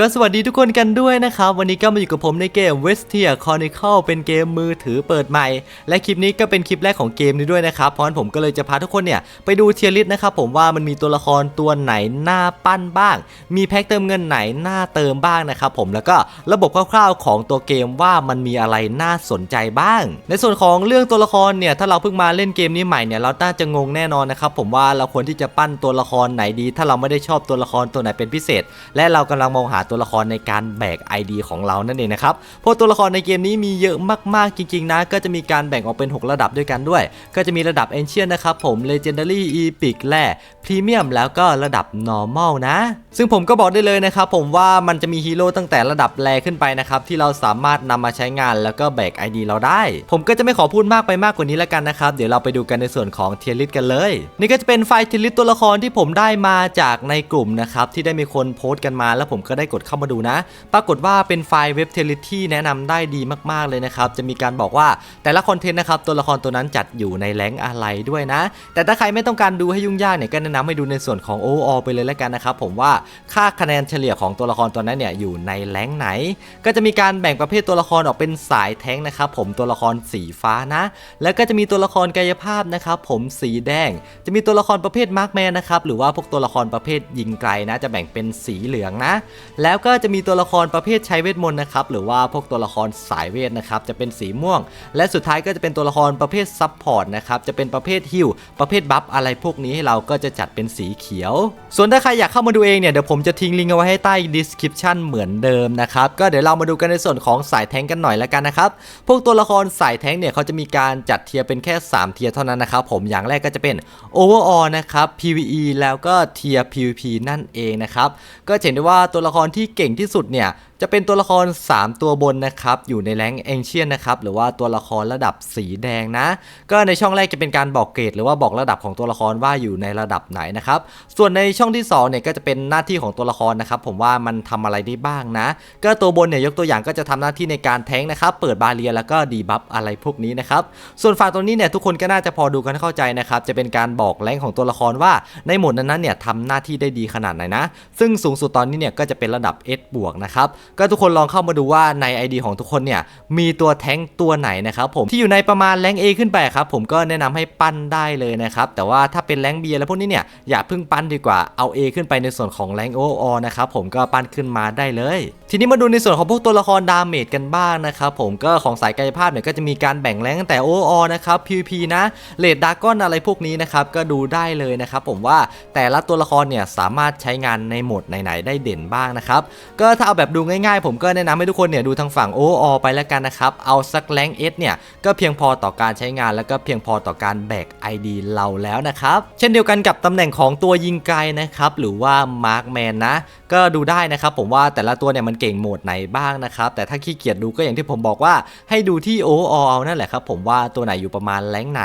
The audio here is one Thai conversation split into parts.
ก็สวัสดีทุกคนกันด้วยนะครับ วันนี้ก็มาอยู่กับผมในเกม Westia Chronicle เป็นเกมมือถือเปิดใหม่ และคลิปนี้ก็เป็นคลิปแรกของเกมนี้ด้วยนะครับ เพราะผมก็เลยจะพาทุกคนเนี่ยไปดูเทียร์ลิสต์นะครับผมว่ามันมีตัวละครตัวไหนน่าปั้นบ้าง มีแพ็คเติมเงินไหนน่าเติมบ้างนะครับผมแล้วก็ระบบคร่าวๆของตัวเกมว่ามันมีอะไรน่าสนใจบ้าง ในส่วนของเรื่องตัวละครเนี่ยถ้าเราเพิ่งมาเล่นเกมนี้ใหม่เนี่ยเราน่าจะงงแน่นอนนะครับผมว่าเราควรที่จะปั้นตัวละครไหนดี ถ้าเราไม่ได้ชอบตัวละครตัวไหนเป็นพิเศษ และเรากำลังมองหาตัวละครในการแบก ID ของเรานั่นเองนะครับเพราะตัวละครในเกมนี้มีเยอะมากๆจริงๆนะ ก็จะมีการแบ่งออกเป็น 6 ระดับด้วยกันด้วย ก็จะมีระดับ Ancient นะครับผม Legendary Epic และ Premium แล้วก็ระดับ Normal นะ ซึ่งผมก็บอกได้เลยนะครับผมว่ามันจะมีฮีโร่ตั้งแต่ระดับแรขึ้นไปนะครับที่เราสามารถนำมาใช้งานแล้วก็แบก ID เราได้ ผมก็จะไม่ขอพูดมากไปมากกว่านี้แล้วกันนะครับ เดี๋ยวเราไปดูกันในส่วนของเทียร์ลิสกันเลย นี่ก็จะเป็นไฟล์เทียร์ลิสตัวละครที่ผมได้มาจากในกลุ่มนะครับที่ได้มีคนโพสต์กันมา แล้วผมก็ได้กดเข้ามาดูนะ ปรากฏว่าเป็นไฟล์เว็บเทลิที่แนะนำได้ดีมากๆเลยนะครับจะมีการบอกว่าแต่ละคอนเทนต์นะครับตัวละครตัวนั้นจัดอยู่ในแรงอะไรด้วยนะ แต่ถ้าใครไม่ต้องการดูให้ยุ่งยากเนี่ยก็แนะนำให้ดูในส่วนของ o o ไปเลยแล้วกันนะครับผมว่าค่าคะแนนเฉลี่ยของตัวละครตัวนั้นเนี่ยอยู่ในแรงไหน ก็จะมีการแบ่งประเภทตัวละครออกเป็นสายแท้งนะครับผมตัวละครสีฟ้านะ แล้วก็จะมีตัวละครกายภาพนะครับผมสีแดง จะมีตัวละครประเภทมาร์กแมนนะครับหรือว่าพวกตัวละครประเภทยิงไกลนะ จะแบ่งเป็นสีเหลืองนะ แล้วก็จะมีตัวละครประเภทใช้เวทมนต์นะครับหรือว่าพวกตัวละครสายเวทนะครับจะเป็นสีม่วง และสุดท้ายก็จะเป็นตัวละครประเภทซับพอร์ตนะครับจะเป็นประเภทฮิลประเภทบัฟอะไรพวกนี้ให้เราก็จะจัดเป็นสีเขียว ส่วนถ้าใครอยากเข้ามาดูเองเนี่ยเดี๋ยวผมจะทิ้งลิงก์เอาไว้ให้ใต้ description เหมือนเดิมนะครับก็เดี๋ยวเรามาดูกันในส่วนของสายแทงกันหน่อยแล้วกันนะครับพวกตัวละครสายแทงเนี่ยเขาจะมีการจัดเทียร์เป็นแค่ 3 เทียร์เท่านั้นนะครับผมอย่างแรกก็จะเป็น overall นะครับ PVE แล้วก็เทียร์ PVP นั่นเองนะครับก็เห็นได้ว่าตัวละครที่เก่งที่สุดเนี่ยจะเป็นตัวละคร 3 ตัวบนนะครับ อยู่ในแรงเองเชียนนะครับ หรือว่าตัวละครระดับสีแดงนะ ก็ในช่องแรกจะเป็นการบอกเกรดหรือว่าบอกระดับของตัวละครว่าอยู่ในระดับไหนนะครับ ส่วนในช่องที่2เนี่ยก็จะเป็นหน้าที่ของตัวละครนะครับ ผมว่ามันทำอะไรได้บ้างนะ ก็ตัวบนเนี่ยยกตัวอย่างก็จะทำหน้าที่ในการแทงนะครับ เปิดบาเรียแล้วก็ดีบัฟอะไรพวกนี้นะครับ ส่วนฝั่งตัวนี้เนี่ยทุกคนก็น่าจะพอดูกันเข้าใจนะครับ จะเป็นการบอกแรงของตัวละครว่าในหมดนั้นๆเนี่ยทำหน้าที่ได้ดีขนาดไหนนะ ซึ่งสูงสุดตอนนี้เนี่ยก็จะเป็นระดับ S บวกนะครับก็ทุกคนลองเข้ามาดูว่าใน ID ของทุกคนเนี่ยมีตัวแท้งตัวไหนนะครับผมที่อยู่ในประมาณแรง A ขึ้นไปครับผมก็แนะนำให้ปั้นได้เลยนะครับแต่ว่าถ้าเป็นแรง B แล้วพวกนี้เนี่ยอย่าเพิ่งปั้นดีกว่าเอา A ขึ้นไปในส่วนของแรงโออนะครับผมก็ปั้นขึ้นมาได้เลย ทีนี้มาดูในส่วนของพวกตัวละครดาเมจกันบ้างนะครับผมก็ของสายกายภาพเนี่ยก็จะมีการแบ่งแรงตั้งแต่โออนะครับ PVP นะเลดดากอนอะไรพวกนี้นะครับก็ดูได้เลยนะครับผมว่าแต่ละตัวละครเนี่ยสามารถใช้งานในโหมดไหนๆได้เด่นบ้างนะครับก็ถ้าเอาแบบดูง่ายๆ ผมก็แนะนำให้ทุกคนเนี่ยดูทางฝั่งโออไปแล้วกันนะครับ เอาสักแรงเอสเนี่ยก็เพียงพอต่อการใช้งานแล้วก็เพียงพอต่อการแบก ID เราแล้วนะครับ เช่นเดียวกันกับตำแหน่งของตัวยิงไกลนะครับหรือว่ามาร์กแมนนะก็ดูได้นะครับผมว่าแต่ละตัวเนี่ยมันเก่งโหมดไหนบ้างนะครับแต่ถ้าขี้เกียจดูก็อย่างที่ผมบอกว่าให้ดูที่โออเอานั่นแหละครับผมว่าตัวไหนอยู่ประมาณแรงไหน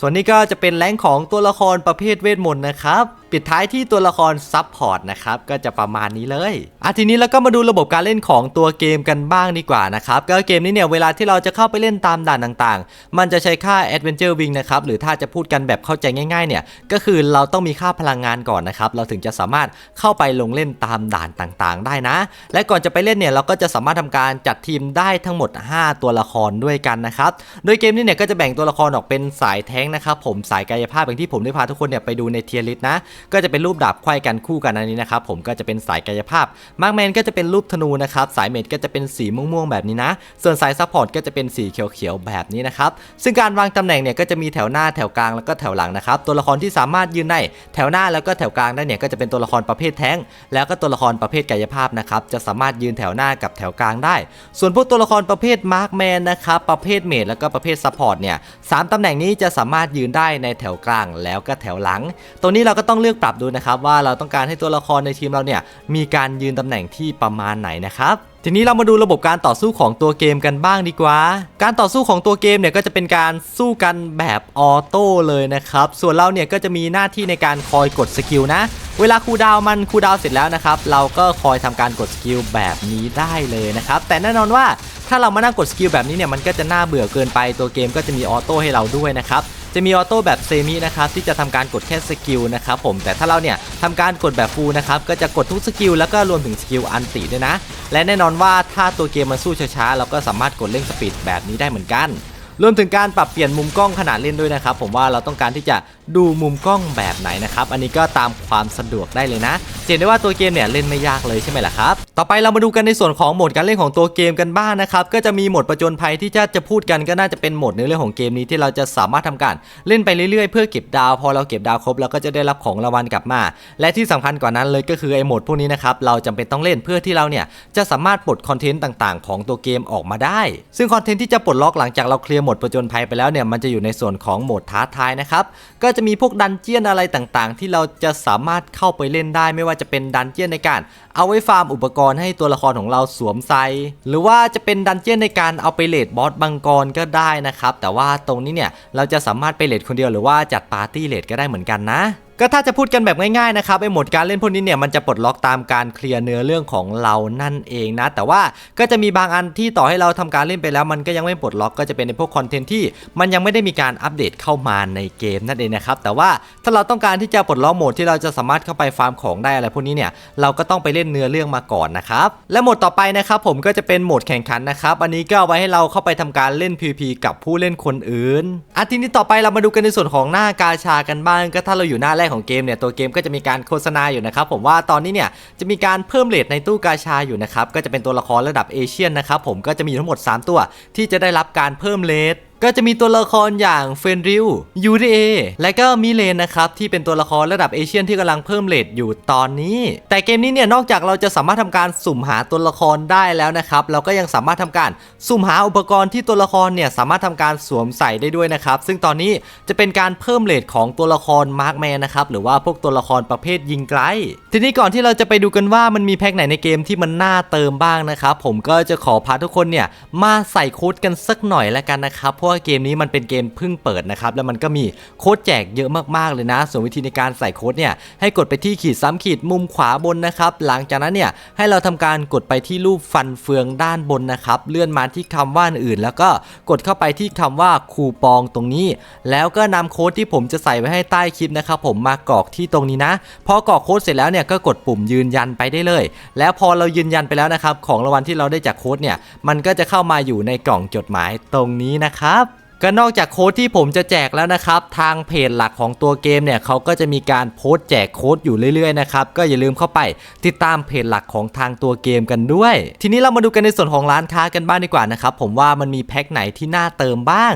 ส่วนนี้ก็จะเป็นแรงของตัวละครประเภทเวทมนต์นะครับปิดท้ายที่ตัวละครซับพอร์ตนะครับก็จะประมาณนี้เลยอะทีนี้แล้วก็มาดูระบบการเล่นของตัวเกมกันบ้างดีกว่านะครับก็เกมนี้เนี่ยเวลาที่เราจะเข้าไปเล่นตามด่านต่างๆ มันจะใช้ค่า Adventure Wing นะครับหรือถ้าจะพูดกันแบบเข้าใจง่ายๆเนี่ยก็คือเราต้องมีค่าพลังงานก่อนนะครับเราถึงจะสามารถเข้าไปลงเล่นตามด่านต่างๆ ได้นะ และก่อนจะไปเล่นเนี่ยเราก็จะสามารถทำการจัดทีมได้ทั้งหมด 5 ตัวละครด้วยกันนะครับ โดยเกมนี้เนี่ยก็จะแบ่งตัวละครออกเป็นสายแท้งนะครับผมสายกายภาพอย่างที่ผมได้พาทุกคนเนี่ยไปดูในเทียร์ลิสนะ ก็จะเป็นรูปดาบไขว้กันคู่กันอันนี้นะครับผมก็จะเป็นสายกายภาพมาร์กแมนก็จะเป็นรูปธนูนะครับสายเมดก็จะเป็นสีม่วงๆแบบนี้นะ ส่วนสายซัพพอร์ตก็จะเป็นสีเขียวๆแบบนี้นะครับซึ่งการวางตำแหน่งเนี่ยก็จะมีแถวหน้าแถวกลางแล้วก็แถวหลังนะครับตัวละครที่สามารถยืนได้แถวหน้าแล้วก็แถวกลางได้เนี่ยก็จะเป็นตัวละครประเภทแท้งแล้วก็ตัวละครประเภทกายภาพนะครับจะสามารถยืนแถวหน้ากับแถวกลางได้ ส่วนพวกตัวละครประเภทมาร์กแมนนะครับประเภทเมดแล้วก็ประเภทซัพพอร์ตเนี่ยสามตำแหน่งนี้จะสามารถยืนได้ในแถวกลางแล้วก็แถวหลัง ตรงนี้เราก็ต้องเลือกปรับดูนะครับว่าเราต้องการให้ตัวละครในทีมเราเนี่ยมีการยืนตำแหน่งที่ประมาณไหนนะครับทีนี้เรามาดูระบบการต่อสู้ของตัวเกมกันบ้างดีกว่า การต่อสู้ของตัวเกมเนี่ยก็จะเป็นการสู้กันแบบออโต้เลยนะครับ ส่วนเราเนี่ยก็จะมีหน้าที่ในการคอยกดสกิลนะ เวลาคูดาวมันคูดาวเสร็จแล้วนะครับ เราก็คอยทำการกดสกิลแบบนี้ได้เลยนะครับ แต่แน่นอนว่าถ้าเรามานั่งกดสกิลแบบนี้เนี่ยมันก็จะน่าเบื่อเกินไปตัวเกมก็จะมีออโต้ให้เราด้วยนะครับ จะมีออโต้แบบเซมินะครับที่จะทำการกดแค่สกิลนะครับผมแต่ถ้าเราเนี่ยทำการกดแบบฟูลนะครับก็จะกดทุกสกิลแล้วก็รวมถึงสกิลอันติด้วยนะ และแน่นอนว่าถ้าตัวเกมมันสู้ช้าๆเราก็สามารถกดเร่งสปีดแบบนี้ได้เหมือนกัน รวมถึงการปรับเปลี่ยนมุมกล้องขนาดเล่นด้วยนะครับ ผมว่าเราต้องการที่จะดูมุมกล้องแบบไหนนะครับ อันนี้ก็ตามความสะดวกได้เลยนะเห็นได้ว่าตัวเกมเนี่ยเล่นไม่ยากเลยใช่ไหมล่ะครับ ต่อไปเรามาดูกันในส่วนของโหมดการเล่นของตัวเกมกันบ้างนะครับ ก็จะมีโหมดประจนภัยที่จะจะพูดกันก็น่าจะเป็นโหมดในเรื่องของเกมนี้ที่เราจะสามารถทำการเล่นไปเรื่อยๆ เพื่อเก็บดาว พอเราเก็บดาวครบเราก็จะได้รับของรางวัลกลับมา และที่สำคัญกว่านั้นเลยก็คือไอ้โหมดพวกนี้นะครับเราจำเป็นต้องเล่นเพื่อที่เราเนี่ยจะสามารถปลดคอนเทนต์ต่างๆ ของตัวเกมออกมาได้ ซึ่งคอนเทนต์ที่จะปลดล็อกหลังจากเราเคลียร์โหมดประจนภัยไปแล้วเนี่ยมันจะอยู่ในส่วนของโหมดท้าทายนะครับ ก็จะมีพวกดันเจียนอะไรต่างๆ ที่เราจะสามารถเข้าไปเล่นได้ ไม่ว่าจะเป็นดันเจียนในการ เอาไว้ฟาร์มอุปกรณ์ให้ตัวละครของเราสวมใส่หรือว่าจะเป็นดันเจียนในการเอาไปเลดบอสบังกรก็ได้นะครับแต่ว่าตรงนี้เนี่ยเราจะสามารถไปเลดคนเดียวหรือว่าจัดปาร์ตี้เลดก็ได้เหมือนกันนะ ก็ถ้าจะพูดกันแบบง่ายๆนะครับไอ้โหมดการเล่นพวกนี้เนี่ยมันจะปลดล็อกตามการเคลียร์เนื้อเรื่องของเรานั่นเองนะ แต่ว่าก็จะมีบางอันที่ต่อให้เราทำการเล่นไปแล้ว มันก็ยังไม่ปลดล็อกก็จะเป็นในพวกคอนเทนต์ที่มันยังไม่ได้มีการอัปเดตเข้ามาในเกมนั่นเองนะครับแต่ว่าถ้าเราต้องการที่จะปลดล็อกโหมดที่เราจะสามารถเข้าไปฟาร์มของได้อะไรพวกนี้เนี่ยเราก็ต้องไปเล่นเนื้อเรื่องมาก่อนนะครับและโหมดต่อไปนะครับผมก็จะเป็นโหมดแข่งขันนะครับอันนี้ก็เอาไว้ให้เราเข้าไปทำการเล่น PVP กับผู้เล่นคนอื่นอันทีนี้ต่อไปเรามาดูกันในส่วนของหน้ากาชากันบ้างก็ถ้าเราอยู่หน้าแรกของเกมเนี่ยตัวเกมก็จะมีการโฆษณาอยู่นะครับผมว่าตอนนี้เนี่ยจะมีการเพิ่มเลทในตู้กาชาอยู่นะครับก็จะเป็นตัวละครระดับเอเชียนนะครับผมก็จะมีทั้งหมด 3 ตัวที่จะได้รับการเพิ่มเลท ก็จะมีตัวละครอย่างเฟนริวยูดีเอและก็มิเลนนะครับที่เป็นตัวละครระดับเอเชียนที่กำลังเพิ่มเลทอยู่ตอนนี้ แต่เกมนี้เนี่ยนอกจากเราจะสามารถทำการสุ่มหาตัวละครได้แล้วนะครับเราก็ยังสามารถทำการสุ่มหาอุปกรณ์ที่ตัวละครเนี่ยสามารถทำการสวมใส่ได้ด้วยนะครับซึ่งตอนนี้จะเป็นการเพิ่มเลทของตัวละครมาร์กแมนนะครับหรือว่าพวกตัวละครประเภทยิงไกล ทีนี้ก่อนที่เราจะไปดูกันว่ามันมีแพ็คไหนในเกมที่มันน่าเติมบ้างนะครับผมก็จะขอพาทุกคนเนี่ยมาใส่โค้ดกันสักหน่อยแล้วกันนะครับเพราะว่าเกมนี้มันเป็นเกมเพิ่งเปิดนะครับแล้วมันก็มีโค้ดแจกเยอะมากๆเลยนะ ส่วนวิธีในการใส่โค้ดเนี่ยให้กดไปที่ขีดซ้ำขีดมุมขวาบนนะครับหลังจากนั้นเนี่ยให้เราทำการกดไปที่รูปฟันเฟืองด้านบนนะครับเลื่อนมาที่คำว่าอื่น แล้วก็กดเข้าไปที่คำว่าคูปองตรงนี้ แล้วก็นำโค้ดที่ผมจะใส่ไว้ให้ใต้คลิปนะครับผมมากรอกที่ตรงนี้นะพอกรอกโค้ดเสร็จแล้วเนี่ยก็กดปุ่มยืนยันไปได้เลย แล้วพอเรายืนยันไปแล้วนะครับของรางวัลที่เราได้จากโค้ดเนี่ยมันก็จะเข้ามาอยู่ในกล่องจดหมายตรงนี้นะครับ ก็นอกจากโค้ดที่ผมจะแจกแล้วนะครับ ทางเพจหลักของตัวเกมเนี่ยเขาก็จะมีการโพสต์แจกโค้ดอยู่เรื่อยๆนะครับก็อย่าลืมเข้าไปติดตามเพจหลักของทางตัวเกมกันด้วย ทีนี้เรามาดูกันในส่วนของร้านค้ากันบ้างดีกว่านะครับผมว่ามันมีแพ็คไหนที่น่าเติมบ้าง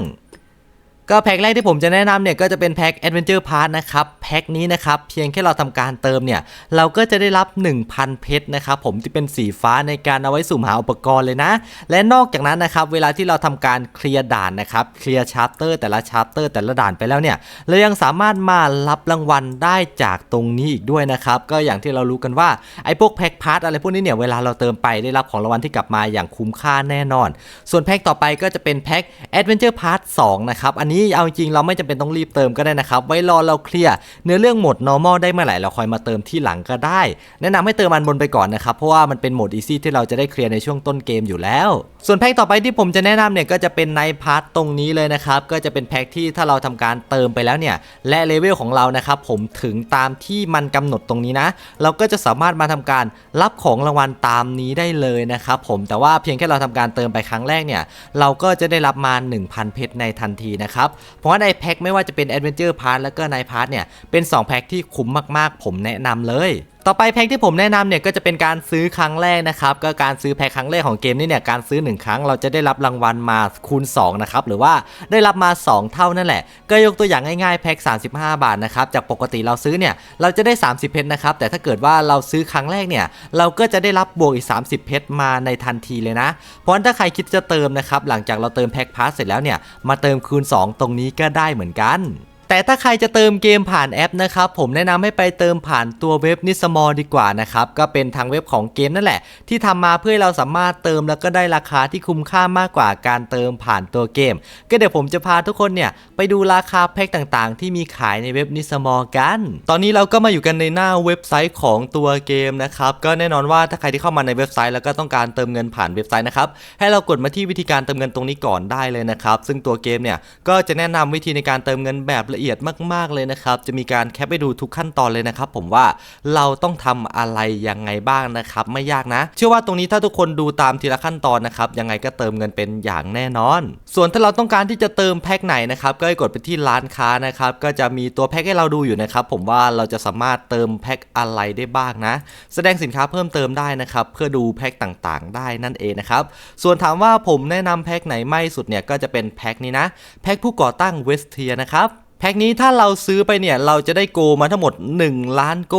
ก็แพ็คแรกที่ผมจะแนะนำเนี่ยก็จะเป็นแพ็ค Adventure Pass นะครับ แพ็คนี้นะครับ เพียงแค่เราทำการเติมเนี่ย เราก็จะได้รับ 1,000 เพชรนะครับ ผมที่เป็นสีฟ้าในการเอาไว้สุ่มหาอุปกรณ์เลยนะ และนอกจากนั้นนะครับ เวลาที่เราทำการเคลียร์ด่านนะครับ เคลียร์ชาร์เตอร์แต่ละชาร์เตอร์แต่ละด่านไปแล้วเนี่ย เรายังสามารถมารับรางวัลได้จากตรงนี้อีกด้วยนะครับ ก็อย่างที่เรารู้กันว่าไอ้พวกแพ็คพาร์ทอะไรพวกนี้เนี่ยเวลาเราเติมไปได้รับของรางวัลที่กลับมาอย่างคุ้มค่าแน่นอน ส่วนแพ็คต่อไปก็จะเป็นแพ็ค Adventure Pass 2นะครับอันนี้เอาจริงเราไม่จำเป็นต้องรีบเติมก็ได้นะครับ ไว้รอเราเคลียร์เนื้อเรื่องโหมด normal ได้เมื่อไหร่เราค่อยมาเติมที่หลังก็ได้ แนะนำให้เติมอันบนไปก่อนนะครับเพราะว่ามันเป็นโหมด easy ที่เราจะได้เคลียร์ในช่วงต้นเกมอยู่แล้ว ส่วนแพ็คต่อไปที่ผมจะแนะนำเนี่ยก็จะเป็นในพาร์ทตรงนี้เลยนะครับก็จะเป็นแพ็คที่ถ้าเราทำการเติมไปแล้วเนี่ยและเลเวลของเรานะครับผมถึงตามที่มันกำหนดตรงนี้นะ เราก็จะสามารถมาทำการรับของรางวัลตามนี้ได้เลยนะครับผมแต่ว่าเพียงแค่เราทำการเติมไปครั้งแรกเนี่ยเราก็จะได้รับมา 1,000 เพชรในทันทีนะครับเพราะว่าในแพ็คไม่ว่าจะเป็น Adventure Pass แล้วก็ในพาร์ทเนี่ยเป็น 2 แพ็คที่คุ้มมากๆ ผมแนะนำเลย ต่อไปแพ็คที่ผมแนะนำเนี่ยก็จะเป็นการซื้อครั้งแรกนะครับก็การซื้อแพ็คครั้งแรกของเกมนี่เนี่ยการซื้อ 1 ครั้งเราจะได้รับรางวัลมาคูณ2นะครับหรือว่าได้รับมา 2 เท่านั่นแหละ ก็ยกตัวอย่างง่ายๆแพ็ค35 บาทนะครับจากปกติเราซื้อเนี่ยเราจะได้ 30 เพชรนะครับแต่ถ้าเกิดว่าเราซื้อครั้งแรกเนี่ยเราก็จะได้รับบวกอีก 30 เพชรมาในทันทีเลยนะ เพราะฉะนั้นถ้าใครคิดจะเติมนะครับหลังจากเราเติมแพ็คพาสเสร็จแล้วเนี่ยมาเติมคูณ 2 ตรงนี้ก็ได้เหมือนกัน แต่ถ้าใครจะเติมเกมผ่านแอปนะครับ ผมแนะนำให้ไปเติมผ่านตัวเว็บนิสมอลดีกว่านะครับ ก็เป็นทางเว็บของเกมนั่นแหละ ที่ทำมาเพื่อเราสามารถเติมแล้วก็ได้ราคาที่คุ้มค่ามากกว่าการเติมผ่านตัวเกม ก็เดี๋ยวผมจะพาทุกคนเนี่ยไปดูราคาแพ็คต่างๆ ที่มีขายในเว็บนิสมอลกัน ตอนนี้เราก็มาอยู่กันในหน้าเว็บไซต์ของตัวเกมนะครับก็แน่นอนว่าถ้าใครที่เข้ามาในเว็บไซต์แล้วก็ต้องการเติมเงินผ่านเว็บไซต์นะครับให้เรากดมาที่วิธีการเติมเงินตรงนี้ก่อนได้เลยนะครับซึ่งตัวเกมเนี่ยก็จะแนะนำวิธีในการเติมเงินแบบละเอียดมากๆเลยนะครับ จะมีการแคปไปดูทุกขั้นตอนเลยนะครับ ผมว่าเราต้องทำอะไรยังไงบ้างนะครับ ไม่ยากนะ เชื่อว่าตรงนี้ถ้าทุกคนดูตามทีละขั้นตอนนะครับ ยังไงก็เติมเงินเป็นอย่างแน่นอน ส่วนถ้าเราต้องการที่จะเติมแพ็คไหนนะครับ ก็ให้กดไปที่ร้านค้านะครับ ก็จะมีตัวแพ็คให้เราดูอยู่นะครับ ผมว่าเราจะสามารถเติมแพ็คอะไรได้บ้างนะ แสดงสินค้าเพิ่มเติมได้นะครับ เพื่อดูแพ็คต่างๆ ได้นั่นเองนะครับ ส่วนถามว่าผมแนะนำแพ็คไหนไม่สุดเนี่ยก็จะเป็นแพ็คนี้นะ แพ็คผู้ก่อตั้งเวสเทียนะครับ แพ็คนี้ถ้าเราซื้อไปเนี่ย เราจะได้โกมาทั้งหมด 1 ล้านโก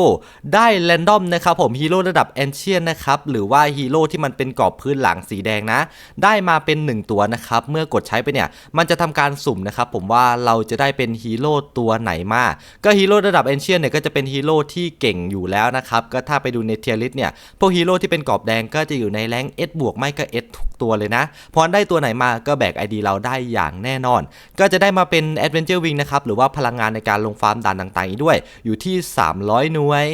ได้แรนดอมนะครับผมฮีโร่ระดับแอนเชียนนะครับ หรือว่าฮีโร่ที่มันเป็นกรอบพื้นหลังสีแดงนะ ได้มาเป็น 1 ตัวนะครับ เมื่อกดใช้ไปเนี่ย มันจะทำการสุ่มนะครับผมว่าเราจะได้เป็นฮีโร่ตัวไหนมาก็ฮีโร่ระดับแอนเชียนเนี่ยก็จะเป็นฮีโร่ที่เก่งอยู่แล้วนะครับ ก็ถ้าไปดูในเทียริสเนี่ยพวกฮีโร่ที่เป็นกรอบแดงก็จะอยู่ในแรงเอสบวกไม่ก็เอสทุกตัวเลยนะพอได้ตัวไหนมาก็แบก ID เราได้อย่างแน่นอน ก็จะได้มาเป็น Adventure Wing นะครับหรือว่าพลังงานในการลงฟาร์มด่านต่างๆ อีกด้วย อยู่ที่ 300 หน่วย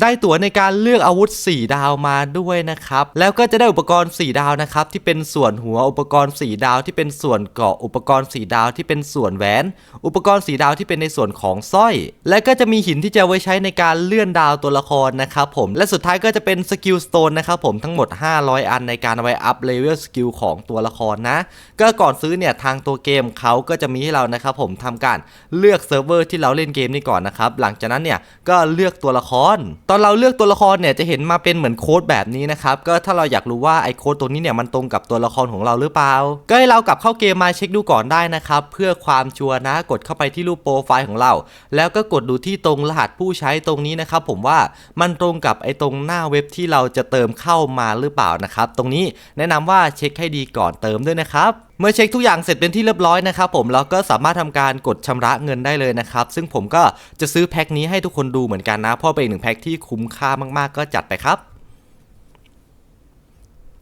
ได้ตั๋วในการเลือกอาวุธ 4 ดาวมาด้วยนะครับ แล้วก็จะได้อุปกรณ์ 4 ดาวนะครับที่เป็นส่วนหัวอุปกรณ์ 4 ดาวที่เป็นส่วนเกาะอุปกรณ์ 4 ดาวที่เป็นส่วนแหวน อุปกรณ์ 4 ดาวที่เป็นในส่วนของสร้อย และก็จะมีหินที่จะไว้ใช้ในการเลื่อนดาวตัวละครนะครับผมและสุดท้ายก็จะเป็นสกิลสโตนนะครับผมทั้งหมด 500 อันในการเอาไว้อัพเลเวลสกิลของตัวละครนะ ก็ก่อนซื้อเนี่ยทางตัวเกมเขาก็จะมีให้เรานะครับผมทำการเลือกเซิร์ฟเวอร์ที่เราเล่นเกมนี้ก่อนนะครับหลังจากนั้นเนี่ยก็เลือกตัวละครตอนเราเลือกตัวละครเนี่ยจะเห็นมาเป็นเหมือนโค้ดแบบนี้นะครับก็ถ้าเราอยากรู้ว่าไอ้โค้ดตัวนี้เนี่ยมันตรงกับตัวละครของเราหรือเปล่า ก็ให้เรากลับเข้าเกมมาเช็คดูก่อนได้นะครับเพื่อความชัวร์นะกดเข้าไปที่รูปโปรไฟล์ของเรา แล้วก็กดดูที่ตรงรหัสผู้ใช้ตรงนี้นะครับผมว่ามันตรงกับไอ้ตรงหน้าเว็บที่เราจะเติมเข้ามาหรือเปล่านะครับตรงนี้แนะนำว่าเช็คให้ดีก่อนเติมด้วยนะครับ เมื่อเช็คทุกอย่างเสร็จเป็นที่เรียบร้อยนะครับผมเราก็สามารถทำการกดชำระเงินได้เลยนะครับ ซึ่งผมก็จะซื้อแพ็คนี้ให้ทุกคนดูเหมือนกันนะ เพราะเป็นหนึ่งแพ็คที่คุ้มค่ามากๆ ก็จัดไปครับ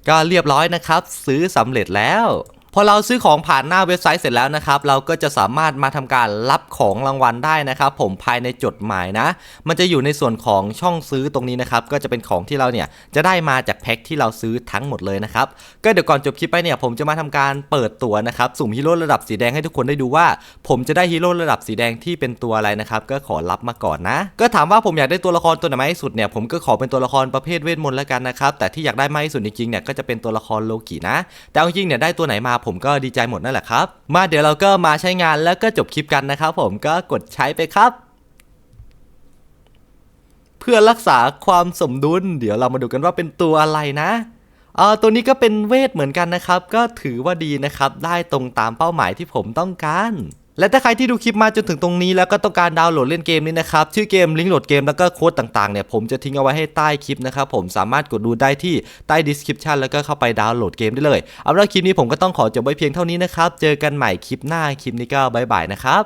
ก็เรียบร้อยนะครับ ซื้อสำเร็จแล้ว พอเราซื้อของผ่านหน้าเว็บไซต์เสร็จแล้วนะครับ เราก็จะสามารถมาทำการรับของรางวัลได้นะครับ ผมภายในจดหมายนะ มันจะอยู่ในส่วนของช่องซื้อตรงนี้นะครับ ก็จะเป็นของที่เราเนี่ยจะได้มาจากแพ็คที่เราซื้อทั้งหมดเลยนะครับ ก็เดี๋ยวก่อนจบคลิปไปเนี่ยผมจะมาทำการเปิดตัวนะครับ สุ่มฮีโร่ระดับสีแดงให้ทุกคนได้ดูว่า ผมจะได้ฮีโร่ระดับสีแดงที่เป็นตัวอะไรนะครับ ก็ขอรับมาก่อนนะ ก็ถามว่าผมอยากได้ตัวละครตัวไหนมากที่สุดเนี่ย ผมก็ขอเป็นตัวละครประเภทเวทมนต์แล้วกันนะครับ แต่ที่อยากได้มากที่สุดจริงๆเนี่ยก็จะเป็นตัวละครโลกินะ แต่เอาจริงเนี่ยได้ตัวไหนมาผมก็ดีใจหมดนั่นแหละครับ มาเดี๋ยวเราก็มาใช้งานแล้วก็จบคลิปกันนะครับผมก็กดใช้ไปครับ เพื่อรักษาความสมดุล เดี๋ยวเรามาดูกันว่าเป็นตัวอะไรนะเออตัวนี้ก็เป็นเวทเหมือนกันนะครับ ก็ถือว่าดีนะครับ ได้ตรงตามเป้าหมายที่ผมต้องการ และถ้าใครที่ดูคลิปมาจนถึงตรงนี้แล้วก็ต้องการดาวน์โหลดเล่นเกมนี้นะครับ ชื่อเกมลิงก์โหลดเกมแล้วก็โค้ดต่างๆเนี่ยผมจะทิ้งเอาไว้ให้ใต้คลิปนะครับผมสามารถกดดูได้ที่ใต้ description แล้วก็เข้าไปดาวน์โหลดเกมได้เลย เอาละคลิปนี้ผมก็ต้องขอจบไว้เพียงเท่านี้นะครับ เจอกันใหม่คลิปหน้าคลิปนี้ก็บายบายนะครับ